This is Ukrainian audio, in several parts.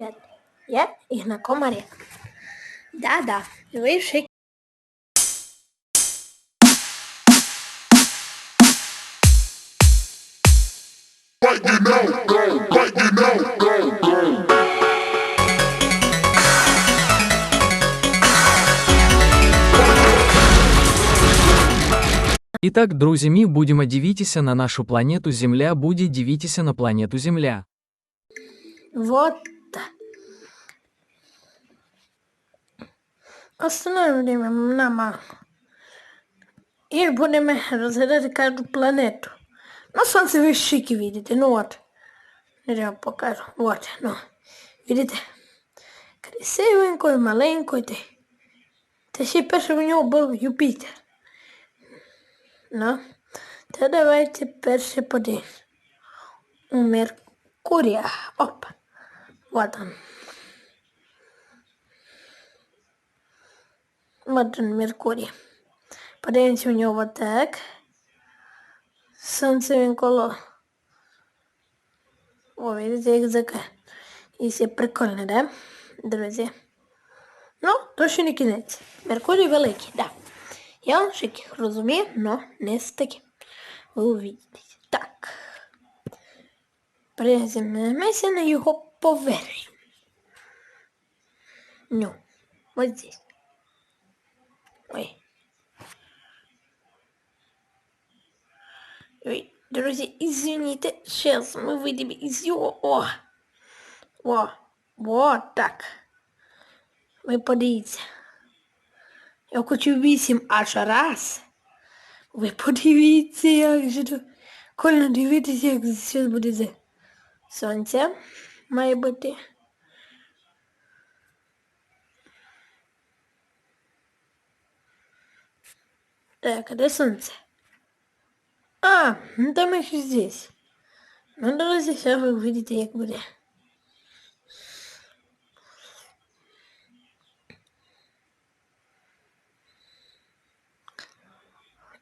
Привет. Я Игнако Мария. Да-да, вы шик. Right you know, go, right you know, go, go. Итак, друзі мій, будемо дивитися на нашу планету Земля, буде дивитися на планету Земля. Вот так. Остановимо на мало. І будемо розглядати кожну планету. Ну, сонце ви шики видите, ну от. Я покажу. Вот, ну. Видите? І те. Та ще перше в нього був Юпітер. Ну, та давайте перше подивимось. У Меркурія. Опа. Вот он. Вот так. Сонце він коло. О, видите, як зака. І все прикольно, да? Друзі. Ну, то ще не кінець. Меркурій великий, да. Я вам шики розумію, но не з таким. Ви увидите. Так. Приземлимося на його поверхню. Ну, вот здесь. Ой. Ой, друзі, извините, сейчас ми вийдемо із його. О! О! О, так. Ви подивіться. Я хочу вісім аж раз. Ви подивіться, як же. Кольно дивитися, як зараз буде сонце. Має бути. Так, а де сонце? А, ну там их здесь. Ну, друзі, сейчас вы увидите, як буде.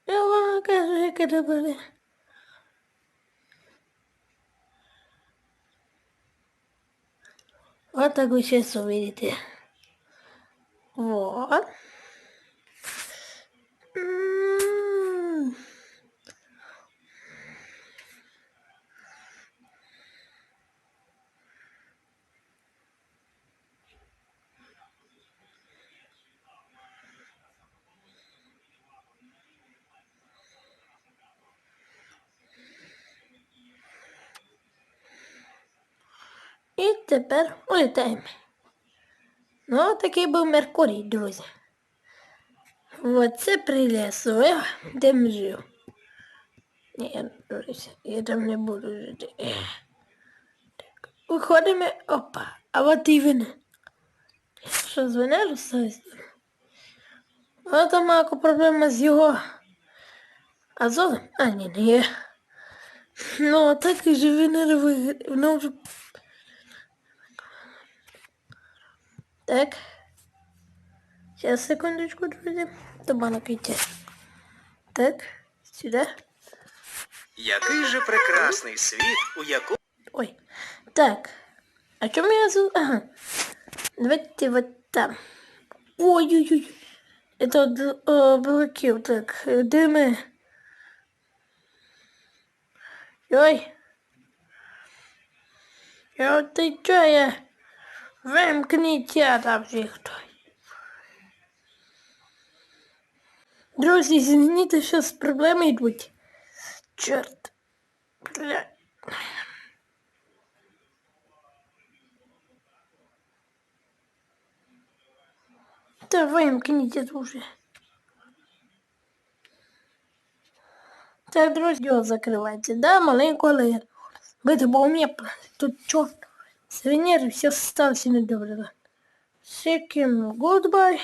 Я вам кажу, як це буде. Вот так вы сейчас увидите. Вот. І тепер улітаємо. Ну, такий був Меркурій, друзі. Оце прилісує, де ми жив. Ні, друзі, я там не буду жити. Так, виходимо, опа, а от і він. Що з Венери сталося? А там мако проблема з його азотом? А, ні, не є. Ну, так і же Венера виграє. Вона вже Так. Сейчас, секундочку, друзья. До банок идти. Так, сюда. Який же прекрасний світ, у якому Ой. Так. А чем я зовут? Ага. Давайте вот там. Ой-ой-ой. Это вот, э, белки, вот так, э, дымы. Ой. Я вот ты чё, я... Вимкніть там всіх той. Друзі, змініть, зараз проблеми йдуть. Чорт. Бля. Та вимкніть це уже. Так, друзі, його закривається. Да, маленько, але бити, бо у мене тут чорт. С Венеры все ставься недобре. Всяким goodbye.